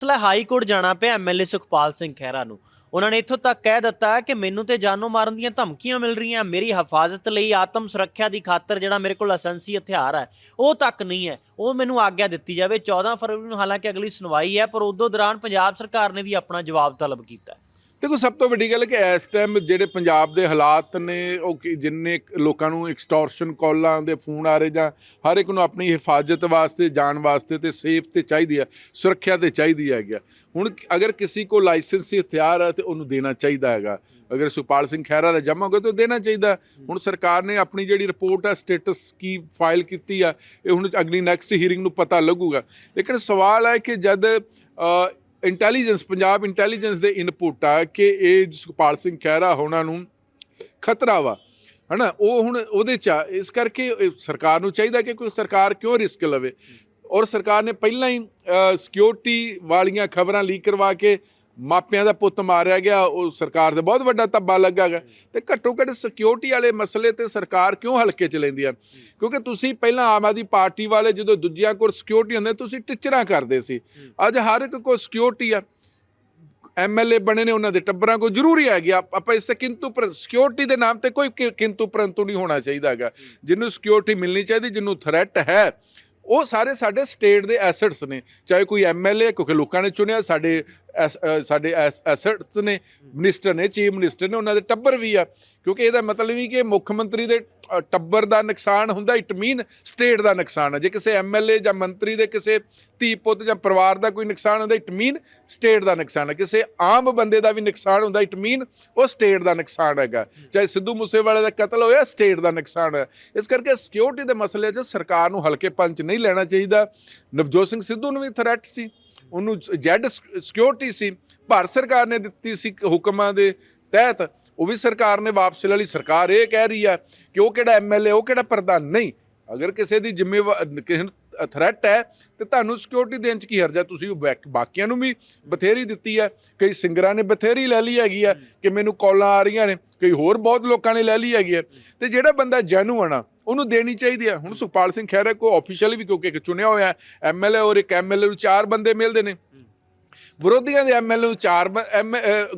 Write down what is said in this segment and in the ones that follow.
ਮਸਲਾ high court ਜਾਣਾ ਪਿਆ ਐਮਐਲਏ ਸੁਖਪਾਲ ਸਿੰਘ ਖਹਿਰਾ ਨੂੰ। ਉਹਨਾਂ ਨੇ ਇੱਥੋਂ ਤੱਕ ਕਹਿ ਦਿੱਤਾ ਕਿ ਮੈਨੂੰ ਤੇ ਜਾਨੋਂ ਮਾਰਨ ਦੀਆਂ ਧਮਕੀਆਂ ਮਿਲ ਰਹੀਆਂ, ਮੇਰੀ ਹਿਫਾਜ਼ਤ ਲਈ ਆਤਮ ਸੁਰੱਖਿਆ ਦੀ ਖਾਤਰ ਜਿਹੜਾ ਮੇਰੇ ਕੋਲ ਲਾਇਸੈਂਸੀ ਹਥਿਆਰ ਹੈ, ਉਹ ਤੱਕ ਨਹੀਂ ਹੈ। ਉਹ ਮੈਨੂੰ ਆਗਿਆ ਦਿੱਤੀ ਜਾਵੇ 14 ਫਰਵਰੀ ਨੂੰ ਹਾਲਾਂਕਿ ਅਗਲੀ ਸੁਣਵਾਈ ਹੈ, ਪਰ ਉਦੋਂ ਦੌਰਾਨ ਪੰਜਾਬ ਸਰਕਾਰ ਨੇ ਵੀ ਆਪਣਾ ਜਵਾਬ ਤਲਬ ਕੀਤਾ ਦੇਖੋ, ਸਭ ਤੋਂ ਵੱਡੀ ਗੱਲ ਕਿ ਇਸ ਟਾਈਮ ਜਿਹੜੇ ਪੰਜਾਬ ਦੇ ਹਾਲਾਤ ਨੇ, ਉਹ ਕਿ ਜਿੰਨੇ ਲੋਕਾਂ ਨੂੰ ਐਕਸਟੋਰਸ਼ਨ ਕਾਲਾਂ ਦੇ ਫੋਨ ਆ ਰਹੇ ਜਾਂ ਹਰ ਇੱਕ ਨੂੰ ਆਪਣੀ ਹਿਫਾਜ਼ਤ ਵਾਸਤੇ, ਜਾਣ ਵਾਸਤੇ ਤੇ ਸੇਫ ਤੇ ਚਾਹੀਦੀ ਹੈ ਸੁਰੱਖਿਆ ਤੇ ਚਾਹੀਦੀ ਹੈਗਾ ਹੁਣ ਅਗਰ ਕਿਸੇ ਕੋ ਲਾਇਸੈਂਸੀ ਹਥਿਆਰ ਹੈ ਤੇ ਉਹਨੂੰ ਦੇਣਾ ਚਾਹੀਦਾ ਹੈਗਾ। ਅਗਰ ਸੁਪਾਲ ਸਿੰਘ ਖਹਿਰਾ ਦਾ ਜਮ੍ਹਾਂ ਹੋਗਾ ਤਾਂ ਦੇਣਾ ਚਾਹੀਦਾ। ਹੁਣ ਸਰਕਾਰ ਨੇ ਆਪਣੀ ਜਿਹੜੀ ਰਿਪੋਰਟ ਹੈ ਸਟੇਟਸ ਕੀ ਫਾਈਲ ਕੀਤੀ ਆ, ਇਹ ਹੁਣ ਅਗਲੀ ਨੈਕਸਟ ਹੀਅਰਿੰਗ ਨੂੰ ਪਤਾ ਲੱਗੂਗਾ। ਲੇਕਿਨ ਸਵਾਲ ਹੈ ਕਿ ਜਦ ਇੰਟੈਲੀਜੈਂਸ ਪੰਜਾਬ ਇੰਟੈਲੀਜੈਂਸ ਦੇ ਇਨਪੁਟ ਆ ਕਿ ਇਹ ਸੁਖਪਾਲ ਸਿੰਘ ਖਹਿਰਾ ਹੋਣਾ ਨੂੰ ਖਤਰਾ ਵਾ, ਹਨਾ ਉਹ ਹੁਣ ਉਹਦੇ ਚ ਆ। ਇਸ ਕਰਕੇ ਸਰਕਾਰ ਨੂੰ ਚਾਹੀਦਾ ਕਿ ਕੋਈ ਸਰਕਾਰ ਕਿਉਂ ਰਿਸਕ ਲਵੇ ਔਰ ਸਰਕਾਰ ਨੇ ਪਹਿਲਾਂ ਹੀ ਸਿਕਿਉਰਿਟੀ ਵਾਲੀਆਂ ਖਬਰਾਂ ਲੀਕ ਕਰਵਾ ਕੇ ਮਾਪਿਆਂ ਦਾ ਪੁੱਤ ਮਾਰਿਆ ਗਿਆ, ਉਹ ਸਰਕਾਰ ਦੇ ਬਹੁਤ ਵੱਡਾ ਤੱਬਾ ਲੱਗਾਗਾ ਤੇ ਘੱਟੋ ਘੱਟ ਸਿਕਿਉਰਿਟੀ ਵਾਲੇ ਮਸਲੇ ਤੇ ਸਰਕਾਰ ਕਿਉਂ ਹਲਕੇ ਚ ਲੈਂਦੀ ਆ? ਕਿਉਂਕਿ ਤੁਸੀਂ ਪਹਿਲਾਂ ਆਮ ਆਦਮੀ ਪਾਰਟੀ ਵਾਲੇ ਜਦੋਂ ਦੂਜਿਆਂ ਕੋਲ ਸਿਕਿਉਰਿਟੀ ਹੁੰਦੇ, ਤੁਸੀਂ ਟਿਚਰਾਂ ਕਰਦੇ ਸੀ। ਅੱਜ ਹਰ ਇੱਕ ਕੋਲ ਸਿਕਿਉਰਿਟੀ ਆ। ਐਮਐਲਏ ਬਣੇ ਨੇ ਉਹਨਾਂ ਦੇ, ਟੱਬਰਾਂ ਕੋ ਜ਼ਰੂਰੀ ਹੈ ਕਿ ਆਪਾਂ ਇਸ ਤੇ ਕਿੰਤੂ ਪਰ ਸਿਕਿਉਰਿਟੀ ਦੇ ਨਾਮ ਤੇ ਕੋਈ ਕਿ- ਕਿੰਤੂ ਪਰੰਤੂ ਨਹੀਂ ਹੋਣਾ ਚਾਹੀਦਾ ਹੈਗਾ। ਜਿਹਨੂੰ ਸਿਕਿਉਰਿਟੀ ਮਿਲਣੀ ਚਾਹੀਦੀ, ਜਿਹਨੂੰ ਥ੍ਰੈਟ ਹੈ, ਉਹ ਸਾਰੇ ਸਾਡੇ ਸਟੇਟ ਦੇ ਐਸੈਟਸ ਨੇ। ਚਾਹੇ ਕੋਈ ਐਮਐਲਏ ਕਿਉਂਕਿ ਲੋਕਾਂ ਨੇ ਚੁਣਿਆ, ਸਾਡੇ ਸਾਡੇ ਐਸਟਸ ਨੇ, ਮਿਨਿਸਟਰ ਨੇ, ਚੀਫ ਮਿਨਿਸਟਰ ਨੇ, ਉਹਨਾਂ ਦੇ ਟੱਬਰ ਵੀ ਆ। ਕਿਉਂਕਿ ਇਹਦਾ ਮਤਲਬ ਵੀ ਕਿ ਮੁੱਖ ਮੰਤਰੀ ਦੇ ਟੱਬਰ ਦਾ ਨੁਕਸਾਨ ਹੁੰਦਾ, ਇਟ ਮੀਨ ਸਟੇਟ ਦਾ ਨੁਕਸਾਨ ਹੈ ਜੇ ਕਿਸੇ ਐਮਐਲਏ ਜਾਂ ਮੰਤਰੀ ਦੇ ਕਿਸੇ ਧੀ ਪੁੱਤ ਜਾਂ ਪਰਿਵਾਰ ਦਾ ਕੋਈ ਨੁਕਸਾਨ ਹੁੰਦਾ, ਇਟ ਮੀਨ ਸਟੇਟ ਦਾ ਨੁਕਸਾਨ ਹੈ ਕਿਸੇ ਆਮ ਬੰਦੇ ਦਾ ਵੀ ਨੁਕਸਾਨ ਹੁੰਦਾ, ਇਟ ਮੀਨ ਉਹ ਸਟੇਟ ਦਾ ਨੁਕਸਾਨ ਹੈਗਾ। ਚਾਹੇ ਸਿੱਧੂ ਮੂਸੇਵਾਲੇ ਦਾ ਕਤਲ ਹੋਇਆ, ਸਟੇਟ ਦਾ ਨੁਕਸਾਨ ਹੈ ਇਸ ਕਰਕੇ ਸਿਕਿਉਰਿਟੀ ਦੇ ਮਸਲੇ 'ਚ ਸਰਕਾਰ ਨੂੰ ਹਲਕੇ ਪੰਚ ਨਹੀਂ ਲੈਣਾ ਚਾਹੀਦਾ। ਨਵਜੋਤ ਸਿੰਘ ਸਿੱਧੂ ਨੂੰ ਵੀ ਥ੍ਰੈਟ ਸੀ। ਉਹਨੂੰ ਜੈਡ ਸਿਕਿਉਰਿਟੀ ਸੀ। ਭਾਰਤ ਸਰਕਾਰ ਨੇ ਦਿੱਤੀ ਸੀ ਹੁਕਮਾਂ ਦੇ ਤਹਿਤ। ਉਹ ਵੀ ਸਰਕਾਰ ਨੇ ਵਾਪਸ ਲੈ ਲਈ। ਸਰਕਾਰ ਇਹ ਕਹਿ ਰਹੀ ਆ ਕਿ ਉਹ ਕਿਹੜਾ ਐਮਐਲਏ ਉਹ ਕਿਹੜਾ ਪ੍ਰਧਾਨ? ਨਹੀਂ। ਅਗਰ ਕਿਸੇ ਦੀ ਜ਼ਿੰਮੇਵਾਰ ਕਿਸੇ ਨੂੰ ਥ੍ਰੈਟ ਹੈ, ਤੇ ਤੁਹਾਨੂੰ ਸਿਕਿਉਰਿਟੀ ਦੇਣ ਚ ਕੀ ਹਰਜਾ ਤੁਸੀਂ ਬੈਕ- ਬਾਕੀਆਂ ਨੂੰ ਵੀ ਬਥੇਰੀ ਦਿੱਤੀ ਹੈ। ਕਈ ਸਿੰਗਰਾਂ ਨੇ ਬਥੇਰੀ ਲੈ ਲਈ ਹੈਗੀ ਆ ਕਿ ਮੈਨੂੰ ਕਾਲਾਂ ਆ ਰਹੀਆਂ ਨੇ। ਕਈ ਹੋਰ ਬਹੁਤ ਲੋਕਾਂ ਨੇ ਲੈ ਲਈ ਹੈਗੀ ਆ ਤੇ ਜਿਹੜਾ ਬੰਦਾ ਜੈਨੂਅਨ ਆ ਉਹਨੂੰ ਦੇਣੀ ਚਾਹੀਦੀ ਹੈ। ਹੁਣ ਸੁਖਪਾਲ ਸਿੰਘ ਖਹਿਰਾ ਕੋ ਆਫੀਸ਼ੀਅਲੀ ਵੀ ਕਿਉਂਕਿ ਇੱਕ ਚੁਣਿਆ ਹੋਇਆ ਐਮਐਲਏ ਔਰ ਇੱਕ ਐਮਐਲਏ ਨੂੰ ਚਾਰ ਬੰਦੇ ਮਿਲਦੇ ਨੇ। ਵਿਰੋਧੀਆਂ ਦੇ ਐਮਐਲਏ ਨੂੰ ਚਾਰ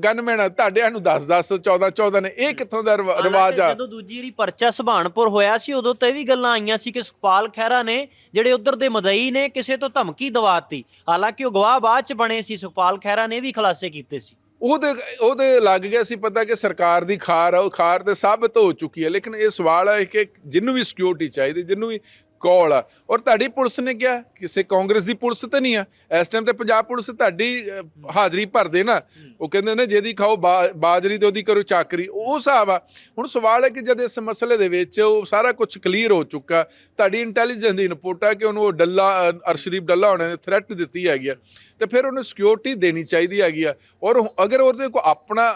ਗਨਮੈਨ ਤੁਹਾਡੇ ਨੂੰ 10 10 14 14 ਨੇ। ਇਹ ਕਿੱਥੋਂ ਦਾ ਰਿਵਾ- ਰਿਵਾਜ ਆ? ਜਦੋਂ ਦੂਜੀ ਵਾਰੀ ਪਰਚਾ ਸੁਭਾਨਪੁਰ ਹੋਇਆ ਸੀ ਉਦੋਂ ਤਾਂ ਵੀ ਗੱਲਾਂ ਆਈਆਂ ਸੀ ਕਿ ਸੁਖਪਾਲ ਖਹਿਰਾ ਨੇ ਜਿਹੜੇ ਉਧਰ ਦੇ ਮਦਈ ਨੇ ਕਿਸੇ ਤੋਂ ਧਮਕੀ ਦਵਾਤੀ ਹਾਲਾਂਕਿ ਉਹ ਗਵਾਹ ਬਾਅਦ ਚ ਬਣੇ ਸੀ ਸੁਖਪਾਲ ਖਹਿਰਾ ਨੇ ਵੀ ਖੁਲਾਸੇ ਕੀਤੇ ਸੀ। ਉਹਦੇ ਉਹਦੇ ਲੱਗ ਗਿਆ ਸੀ ਪਤਾ ਕਿ ਸਰਕਾਰ ਦੀ ਖਾਰ ਆ, ਉਹ ਖਾਰ ਤੇ ਸਾਬਤ ਹੋ ਚੁੱਕੀ ਹੈ। ਲੇਕਿਨ ਇਹ ਸਵਾਲ ਹੈ ਕਿ ਜਿਹਨੂੰ ਵੀ ਸਿਕਿਉਰਿਟੀ ਚਾਹੀਦੀ ਜਿਹਨੂੰ ਵੀ ਕੌਲ ਆ। ਔਰ ਤੁਹਾਡੀ ਪੁਲਿਸ ਨੇ ਕਿਹਾ ਕਿਸੇ ਕਾਂਗਰਸ ਦੀ ਪੁਲਿਸ ਤਾਂ ਨਹੀਂ ਆ। ਇਸ ਟਾਈਮ ਤੇ ਪੰਜਾਬ ਪੁਲਿਸ ਤੁਹਾਡੀ ਅਹ, ਹਾਜ਼ਰੀ ਭਰਦੇ ਨਾ। ਉਹ ਕਹਿੰਦੇ ਨੇ ਜਿਹਦੀ ਖਾਓ ਬਾ- ਬਾਜਰੀ ਤੇ ਉਹਦੀ ਕਰੋ ਚਾਕਰੀ। ਉਹ ਹਿਸਾਬ ਆ। ਹੁਣ ਸਵਾਲ ਹੈ ਕਿ ਜਦ ਇਸ ਮਸਲੇ ਦੇ ਵਿੱਚ ਉਹ ਸਾਰਾ ਕੁਝ ਕਲੀਅਰ ਹੋ ਚੁੱਕਾ ਤੁਹਾਡੀ ਇੰਟੈਲੀਜੈਂਸ ਦੀ ਇਨਪੁਟ ਆ ਕਿ ਉਹਨੂੰ ਉਹ ਡੱਲਾ ਅਹ, ਅਰਸ਼ਦੀਪ ਡੱਲਾ ਹੋਣੇ ਨੇ ਥ੍ਰੈਟ ਦਿੱਤੀ ਹੈਗੀ ਆ। ਤੇ ਫਿਰ ਉਹਨੂੰ ਸਿਕਿਉਰਿਟੀ ਦੇਣੀ ਚਾਹੀਦੀ ਹੈਗੀ ਆ। ਔਰ ਉਹ- ਅਗਰ ਉਹਦੇ ਕੋਲ ਆਪਣਾ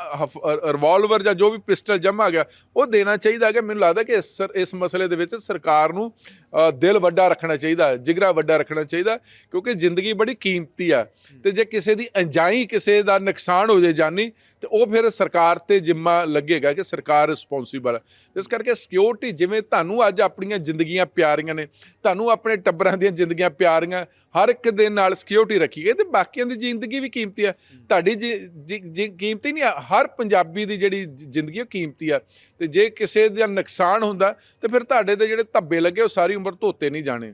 ਰਿਵਾਲਵਰ ਜਾਂ ਜੋ ਵੀ ਪਿਸਟਲ ਜਮਾ ਗਿਆ ਉਹ ਦੇਣਾ ਚਾਹੀਦਾ ਹੈਗਾ। ਮੈਨੂੰ ਲੱਗਦਾ ਕਿ ਇਸ ਸਰ- ਇਸ ਮਸਲੇ ਦੇ ਵਿੱਚ ਸਰਕਾਰ ਨੂੰ ਅ, ਦਿਲ ਵੱਡਾ ਰੱਖਣਾ ਚਾਹੀਦਾ, ਜਿਗਰਾ ਵੱਡਾ ਰੱਖਣਾ ਚਾਹੀਦਾ, ਕਿਉਂਕਿ ਜ਼ਿੰਦਗੀ ਬੜੀ ਕੀਮਤੀ ਆ। ਤੇ ਜੇ ਕਿਸੇ ਦੀ ਅਣਜਾਈ ਕਿਸੇ ਦਾ ਨੁਕਸਾਨ ਹੋ ਜਾਏ ਜਾਨੀ, ਤੇ ਉਹ ਫਿਰ ਸਰਕਾਰ ਤੇ ਜਿੰਮਾ ਲੱਗੇਗਾ ਕਿ ਸਰਕਾਰ ਰਿਸਪੌਂਸੀਬਲ ਹੈ ਇਸ ਕਰਕੇ ਸਿਕਿਉਰਿਟੀ ਜਿਵੇਂ ਤੁਹਾਨੂੰ ਅੱਜ ਆਪਣੀਆਂ ਜ਼ਿੰਦਗੀਆਂ ਪਿਆਰੀਆਂ ਨੇ, ਤੁਹਾਨੂੰ ਆਪਣੇ ਟੱਬਰਾਂ ਦੀਆਂ ਜ਼ਿੰਦਗੀਆਂ ਪਿਆਰੀਆਂ, ਹਰ ਇੱਕ ਦੇ ਨਾਲ ਸਿਕਿਉਰਿਟੀ ਰੱਖੀ ਗਈ, ਤੇ ਬਾਕੀਆਂ ਦੀ ਜ਼ਿੰਦਗੀ ਵੀ ਕੀਮਤੀ ਆ। ਤੁਹਾਡੀ ਜੀ- ਜੀ- ਕੀਮਤੀ ਨਹੀਂ ਆ, ਹਰ ਪੰਜਾਬੀ ਦੀ ਜਿਹੜੀ ਜ਼ਿੰਦਗੀ ਉਹ ਕੀਮਤੀ ਆ। ਤੇ ਜੇ ਕਿਸੇ ਦਾ ਨੁਕਸਾਨ ਹੁੰਦਾ, ਤੇ ਫਿਰ ਤੁਹਾਡੇ ਦੇ ਜਿਹੜੇ ਧੱਬੇ ਲੱਗੇ, ਉਹ ਸਾਰੀ ਉਮਰ ਧੋਤੇ ਨਹੀਂ ਜਾਣੇ।